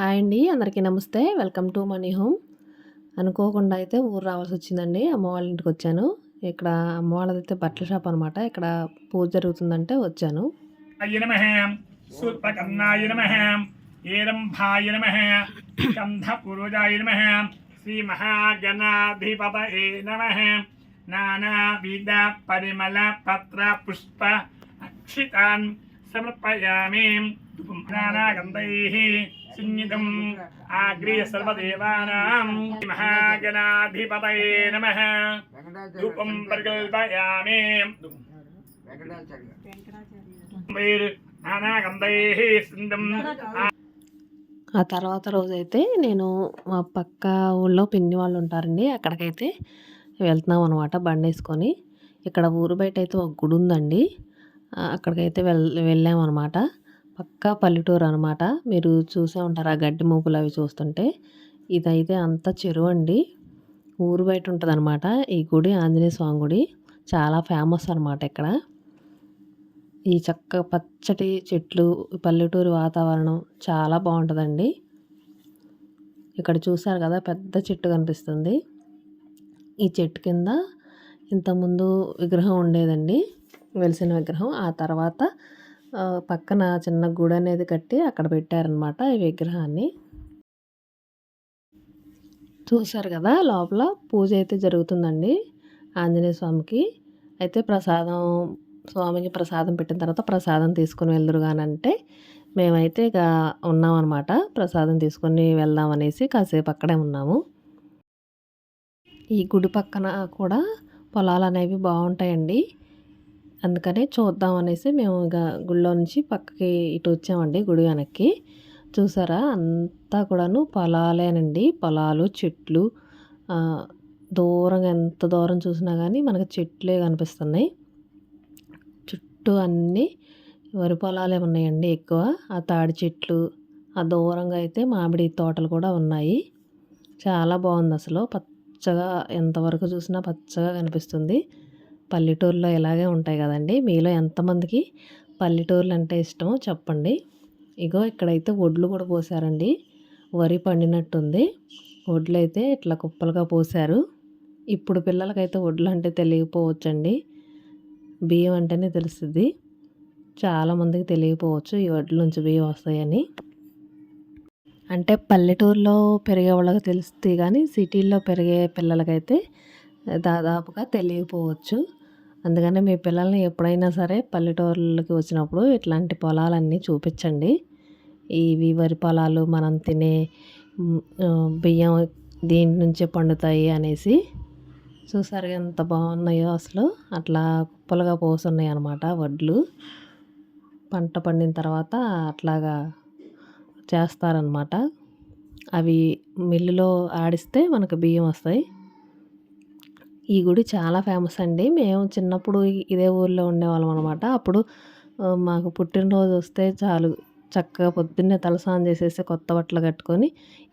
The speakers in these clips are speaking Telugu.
హాయ్ అండి అందరికీ నమస్తే. Welcome to money home. అనుకోకుండా అయితే ఊరు రావాల్సి వచ్చిందండి. అమ్మ వాళ్ళ ఇంటికి వచ్చాను. ఇక్కడ అమ్మ వాళ్ళదైతే బట్టల షాప్ అనమాట ఇక్కడ పూజ జరుగుతుందంటే వచ్చాను. శ్రీ పత్ర పుష్ప సమర్పయామి. నానాగంధై సున్నితం ఆగ్రీయ సర్వదేవానాం మహాగణాధిపతయే నమ. ధూపం పరికల్పయామి. ఆ తర్వాత రోజైతే నేను మా పక్క ఊళ్ళో పిన్ని వాళ్ళు ఉంటారండి అక్కడికైతే వెళ్తున్నాం అనమాట బండి వేసుకొని ఇక్కడ ఊరు బయట అయితే ఒక గుడి ఉందండి అక్కడికైతే వెళ్ వెళ్ళామన్నమాట. పక్కా పల్లెటూరు అనమాట మీరు చూసే ఉంటారు ఆ గడ్డి మూపులు అవి చూస్తుంటే. ఇదైతే అంత చెరువు అండి. ఊరు బయట ఉంటుంది అనమాట ఈ గుడి ఆంజనేయ స్వామి గుడి చాలా ఫేమస్ అనమాట ఇక్కడ. ఈ చక్క పచ్చటి చెట్లు పల్లెటూరు వాతావరణం చాలా బాగుంటుందండి. ఇక్కడ చూసారు కదా పెద్ద చెట్టు కనిపిస్తుంది. ఈ చెట్టు కింద ఇంతకుముందు విగ్రహం ఉండేదండి. వెలిసిన విగ్రహం. ఆ తర్వాత పక్కన చిన్న గుడి అనేది కట్టి అక్కడ పెట్టారనమాట ఈ విగ్రహాన్ని. చూశారు కదా లోపల పూజ అయితే జరుగుతుందండి ఆంజనేయ స్వామికి. అయితే ప్రసాదం స్వామికి ప్రసాదం పెట్టిన తర్వాత ప్రసాదం తీసుకుని వెళ్దురు అంటే మేమైతే ఇక ఉన్నామన్నమాట ప్రసాదం తీసుకొని వెళ్దాం అనేసి కాసేపు అక్కడే ఉన్నాము. ఈ గుడి పక్కన కూడా పొలాలు అనేవి బాగుంటాయండి. అందుకనే చూద్దాం అనేసి మేము ఇక గుడిలో నుంచి పక్కకి ఇటు వచ్చామండి గుడి వెనక్కి. చూసారా? అంతా కూడాను పొలాలేనండి. పొలాలు చెట్లు దూరంగా ఎంత దూరం చూసినా కానీ మనకు చెట్లే కనిపిస్తున్నాయి. చుట్టూ అన్నీ వరి పొలాలే ఉన్నాయండి ఎక్కువ. ఆ తాడి చెట్లు ఆ దూరంగా అయితే మామిడి తోటలు కూడా ఉన్నాయి. చాలా బాగుంది అసలు. పచ్చగా ఎంతవరకు చూసినా పచ్చగా కనిపిస్తుంది. పల్లెటూరులో ఇలాగే ఉంటాయి కదండి. మీలో ఎంతమందికి పల్లెటూర్లు అంటే ఇష్టమో చెప్పండి. ఇగో ఇక్కడైతే వడ్లు కూడా పోసారండి. వరి పండినట్టుంది. వడ్లు అయితే ఇట్లా కుప్పలుగా పోసారు. ఇప్పుడు పిల్లలకైతే వడ్లు అంటే తెలియకపోవచ్చండి. బియ్యం అంటేనే తెలుస్తుంది. చాలామందికి తెలియకపోవచ్చు ఈ వడ్ల నుంచి బియ్యం వస్తాయని. అంటే పల్లెటూరులో పెరిగే వాళ్ళకి తెలుస్తుంది కానీ సిటీల్లో పెరిగే పిల్లలకైతే దాదాపుగా తెలియకపోవచ్చు. అందుకని మీ పిల్లల్ని ఎప్పుడైనా సరే పల్లెటూర్లకి వచ్చినప్పుడు ఇట్లాంటి పొలాలన్నీ చూపించండి. ఇవి వరి పొలాలు మనం తినే బియ్యం దీని నుంచే పండుతాయి అనేసి. చూసారు ఎంత బాగున్నాయో అసలు. అట్లా కుప్పలుగా పోసున్నాయి అనమాట వడ్లు. పంట పండిన తర్వాత అట్లాగా చేస్తారనమాట అవి మిల్లులో ఆడిస్తే మనకు బియ్యం వస్తాయి. ఈ గుడి చాలా ఫేమస్ అండి. మేము చిన్నప్పుడు ఇదే ఊర్లో ఉండేవాళ్ళం అనమాట అప్పుడు మాకు పుట్టినరోజు వస్తే చాలు చక్కగా పొద్దున్నే తలస్నానం చేసేసి కొత్త బట్టలు కట్టుకొని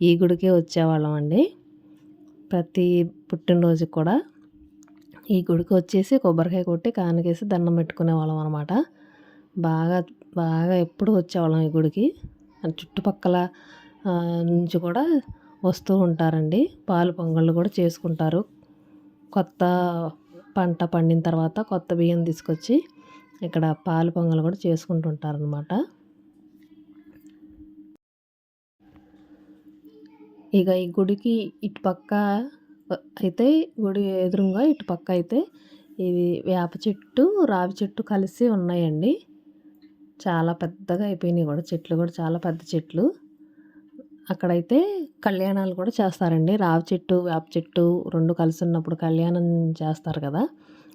ఈ గుడికే వచ్చేవాళ్ళం అండి. ప్రతి పుట్టినరోజుకి కూడా ఈ గుడికి వచ్చేసి కొబ్బరికాయ కొట్టి కానికేసి దండం పెట్టుకునే వాళ్ళం అనమాట బాగా బాగా ఎప్పుడు వచ్చేవాళ్ళం ఈ గుడికి. చుట్టుపక్కల నుంచి కూడా వస్తూ ఉంటారండి. పాలు పొంగళ్ళు కూడా చేసుకుంటారు. కొత్త పంట పండిన తర్వాత కొత్త బియ్యం తీసుకొచ్చి ఇక్కడ పాలు పొంగలు కూడా చేసుకుంటుంటారనమాట ఇక ఈ గుడికి ఇటుపక్క అయితే గుడి ఎదురుగా ఇటుపక్క అయితే ఇది వేప చెట్టు రావి చెట్టు కలిసి ఉన్నాయండి. చాలా పెద్దగా అయిపోయినాయి కూడా చెట్లు కూడా చాలా పెద్ద చెట్లు. అక్కడైతే కళ్యాణాలు కూడా చేస్తారండి. రావి చెట్టు వేప చెట్టు రెండు కలిసి ఉన్నప్పుడు కళ్యాణం చేస్తారు కదా.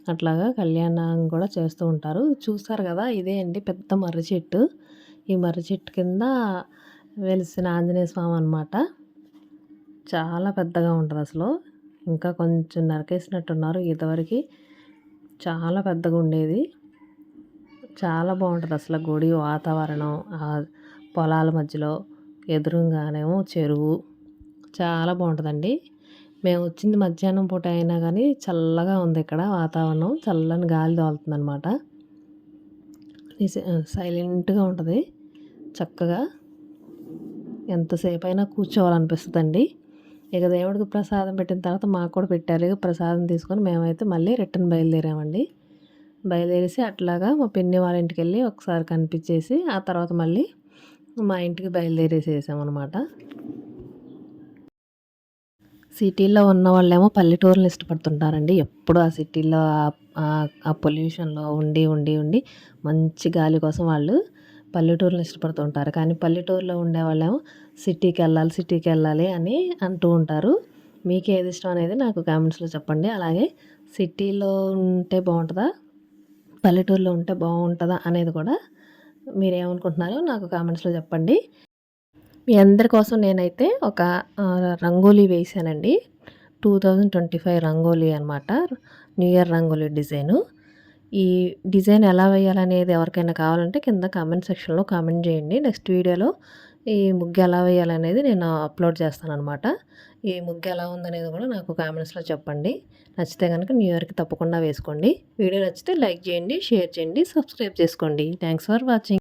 అట్లాగా కళ్యాణం కూడా చేస్తూ ఉంటారు. చూస్తారు కదా ఇదే అండి పెద్ద మర్రి చెట్టు. ఈ మర్రి చెట్టు కింద వెలిసిన ఆంజనేయ స్వామి అనమాట చాలా పెద్దగా ఉంటుంది అసలు. ఇంకా కొంచెం నరికేసినట్టున్నారు. ఇదివరకు చాలా పెద్దగా ఉండేది. చాలా బాగుంటుంది అసలు గుడి వాతావరణం పొలాల మధ్యలో. ఎదురుగానేమో చెరువు. చాలా బాగుంటుందండి మేము వచ్చింది మధ్యాహ్నం పూట అయినా కానీ చల్లగా ఉంది ఇక్కడ వాతావరణం. చల్లని గాలి తోలుతుంది అనమాట సైలెంట్గా ఉంటుంది. చక్కగా ఎంతసేపు అయినా కూర్చోవాలనిపిస్తుందండి. ఇక దేవుడికి ప్రసాదం పెట్టిన తర్వాత మాకు కూడా పెట్టారు. ఇక ప్రసాదం తీసుకొని మేమైతే మళ్ళీ రిటర్న్ బయలుదేరామండి. బయలుదేరేసి అట్లాగా మా పిన్ని వాళ్ళ ఇంటికి వెళ్ళి ఒకసారి కనిపించేసి ఆ తర్వాత మళ్ళీ మా ఇంటికి బయలుదేరేసేసామన్నమాట. సిటీలో ఉన్న వాళ్ళేమో పల్లెటూరులు ఇష్టపడుతుంటారండి. ఎప్పుడు ఆ సిటీలో ఆ పొల్యూషన్లో ఉండి ఉండి ఉండి మంచి గాలి కోసం వాళ్ళు పల్లెటూరుని ఇష్టపడుతుంటారు. కానీ పల్లెటూరులో ఉండే వాళ్ళేమో సిటీకి వెళ్ళాలి సిటీకి వెళ్ళాలి అని అంటూ ఉంటారు. మీకు ఏది ఇష్టం అనేది నాకు కామెంట్స్లో చెప్పండి. అలాగే సిటీలో ఉంటే బాగుంటుందా? పల్లెటూరులో ఉంటే బాగుంటుందా అనేది కూడా మీరు ఏమనుకుంటున్నారో నాకు కామెంట్స్లో చెప్పండి. మీ అందరి కోసం నేనైతే ఒక రంగోలీ వేసానండి two thousand twenty five rangoli అనమాట న్యూ ఇయర్ రంగోలీ డిజైను. ఈ డిజైన్ ఎలా వేయాలనేది ఎవరికైనా కావాలంటే కింద కామెంట్ సెక్షన్లో కామెంట్ చేయండి. నెక్స్ట్ వీడియోలో ఈ ముగ్గు ఎలా వేయాలనేది నేను అప్లోడ్ చేస్తాను అనమాట ఈ ముగ్గు ఎలా ఉందనేది కూడా నాకు కామెంట్స్లో చెప్పండి. నచ్చితే కనుక న్యూ ఇయర్కి తప్పకుండా వేసుకోండి. వీడియో నచ్చితే లైక్ చేయండి షేర్ చేయండి సబ్స్క్రైబ్ చేసుకోండి. Thanks for watching.